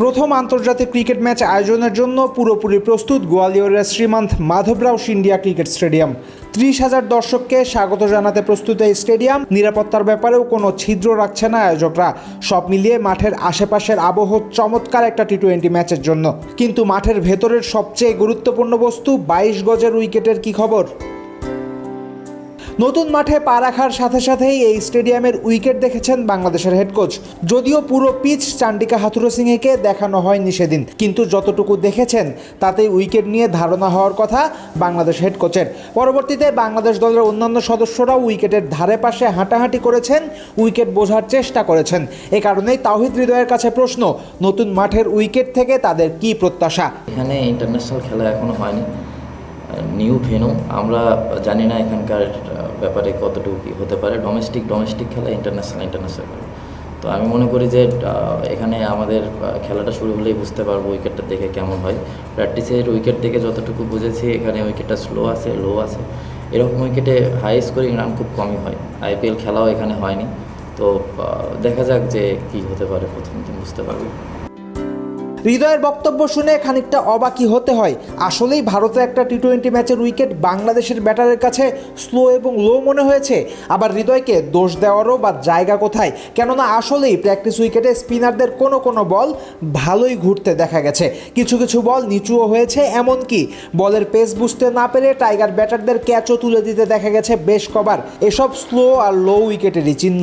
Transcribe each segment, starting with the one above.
প্রথম আন্তর্জাতিক cricket match আয়োজনের জন্য পুরোপুরি প্রস্তুত গোয়ালিয়রের শ্রীমন্ত মাধবরাও সিন্ডিয়া ক্রিকেট স্টেডিয়াম। ত্রিশ হাজার দর্শককে স্বাগত জানাতে প্রস্তুত এই স্টেডিয়াম। নিরাপত্তার ব্যাপারেও কোনো ছিদ্র রাখছে না আয়োজকরা। সব মিলিয়ে মাঠের আশেপাশের আবহ চমৎকার একটা টি টোয়েন্টি ম্যাচের জন্য। কিন্তু মাঠের ভেতরের সবচেয়ে গুরুত্বপূর্ণ বস্তু বাইশ গজের উইকেটের কি খবর? নতুন মাঠে পা রাখার সাথে সাথেই এই স্টেডিয়ামের উইকেট দেখেছেন বাংলাদেশের হেড কোচ যদিও পুরো পিচ চান্ডিকা হাথুরু সিংহকে দেখানো হয়নি সেদিন, কিন্তু যতটুকু দেখেছেন, তাতেই উইকেট নিয়ে ধারণা হওয়ার কথা বাংলাদেশ হেড কোচের পরবর্তীতে বাংলাদেশ দলের অন্যান্য সদস্যরাও উইকেটের ধারে পাশে হাঁটাহাঁটি করেছেন, উইকেট বোঝার চেষ্টা করেছেন। এ কারণেই তাওহিদ হৃদয়ের কাছে প্রশ্ন, নতুন মাঠের উইকেট থেকে তাদের কি প্রত্যাশা? এখানে ইন্টারন্যাশনাল খেলা এখনও হয়নি। নিউ ভেনু আমরা জানি না এখানকার ব্যাপারে কতটুকু কি হতে পারে। ডোমেস্টিক ডোমেস্টিক খেলা ইন্টারন্যাশনাল ইন্টারন্যাশনাল তো আমি মনে করি যে এখানে আমাদের খেলাটা শুরু হলেই বুঝতে পারব উইকেটটা দেখে কেমন হয়। প্র্যাকটিসের উইকেট দেখে যতটুকু বুঝেছি, এখানে উইকেটটা স্লো আছে লো আছে। এরকম উইকেটে হাই স্কোরিং রান খুব কমই হয়। আইপিএল খেলাও এখানে হয়নি। তো দেখা যাক যে কি হতে পারে প্রথম দিন, বুঝতে পারব। হৃদয়ের বক্তব্য শুনে খানিকটা অবাকি হতে হয়। আসলেই ভারতে একটা টি টোয়েন্টি ম্যাচের উইকেট বাংলাদেশের ব্যাটারের কাছে স্লো এবং লো মনে হয়েছে। আবার হৃদয়কে দোষ দেওয়ারও বা জায়গা কোথায়? কেননা আসলেই প্র্যাকটিস উইকেটে স্পিনারদের কোনো কোনো বল ভালোই ঘুরতে দেখা গেছে। কিছু কিছু বল নিচুও হয়েছে, এমনকি বলের পেস বুঝতে না পেরে টাইগার ব্যাটারদের ক্যাচও তুলে দিতে দেখা গেছে বেশ কবার। এসব স্লো আর লো উইকেটেরই চিহ্ন।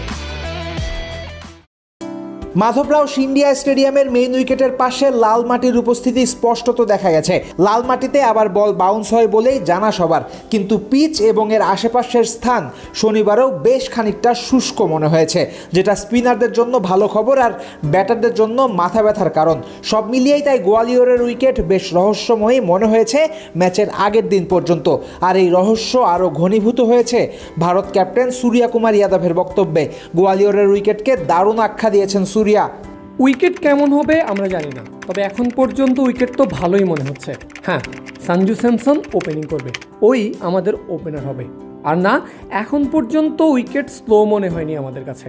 মাধবরাও সিন্ডিয়া স্টেডিয়ামের মেইন উইকেটের পাশে লাল মাটির উপস্থিতি স্পষ্টত দেখা গেছে। লাল মাটিতে আবার বল বাউন্স হয় বলেই জানা সবার। কিন্তু পিচ এবং এর আশেপাশের স্থান শনিবারেও বেশ খানিকটা শুষ্ক মনে হয়েছে, যেটা স্পিনারদের জন্য ভালো খবর আর ব্যাটারদের জন্য মাথা ব্যথার কারণ। সব মিলিয়েই তাই গোয়ালিয়রের উইকেট বেশ রহস্যময়ী মনে হয়েছে ম্যাচের আগের দিন পর্যন্ত। আর এই রহস্য আরও ঘনীভূত হয়েছে ভারত ক্যাপ্টেন সূর্যা কুমার যাদবের বক্তব্যে। গোয়ালিয়রের উইকেটকে দারুণ আখ্যা দিয়েছেন সূর্যা, উইকেট কেমন হবে আমরা জানি না, তবে এখন পর্যন্ত উইকেট তো ভালোই মনে হচ্ছে। হ্যাঁ সঞ্জু স্যামসন ওপেনিং করবে, ওই আমাদের ওপেনার হবে। আর না, এখন পর্যন্ত উইকেট স্লো মনে হয়নি আমাদের কাছে।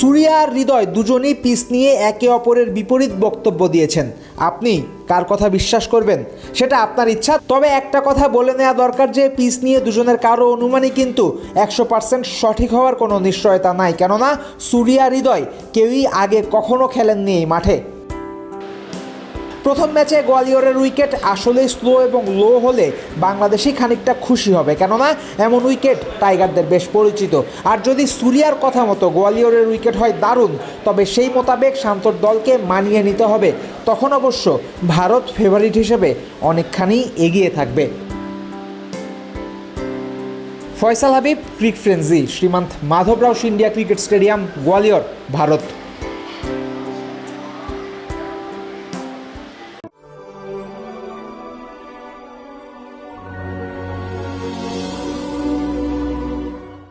সুরিয়া আর হৃদয় দুজনেই পিস নিয়ে একে অপরের বিপরীত বক্তব্য দিয়েছেন। আপনি কার কথা বিশ্বাস করবেন? সেটা আপনার ইচ্ছা। তবে একটা কথা বলে নেওয়া দরকার যে, পিস নিয়ে দুজনের কারও অনুমানই কিন্তু একশো পার্সেন্ট সঠিক হওয়ার কোনো নিশ্চয়তা নাই। কেননা সুরিয়া হৃদয় কেউই আগে কখনো খেলেননি এই মাঠে। প্রথম ম্যাচে গোয়ালিয়রের উইকেট আসলেই স্লো এবং লো হলে বাংলাদেশই খানিকটা খুশি হবে। কেননা, এমন উইকেট টাইগারদের বেশ পরিচিত। আর যদি সুরিয়ার কথা মতো গোয়ালিয়রের উইকেট হয় দারুণ, তবে সেই মোতাবেক শান্তর দলকে মানিয়ে নিতে হবে। তখন অবশ্য ভারত ফেভারিট হিসেবে অনেকখানি এগিয়ে থাকবে। Faisal Habib, cric frenzy, Shrimant Madhavrao India cricket stadium, Gwalior, Bharat.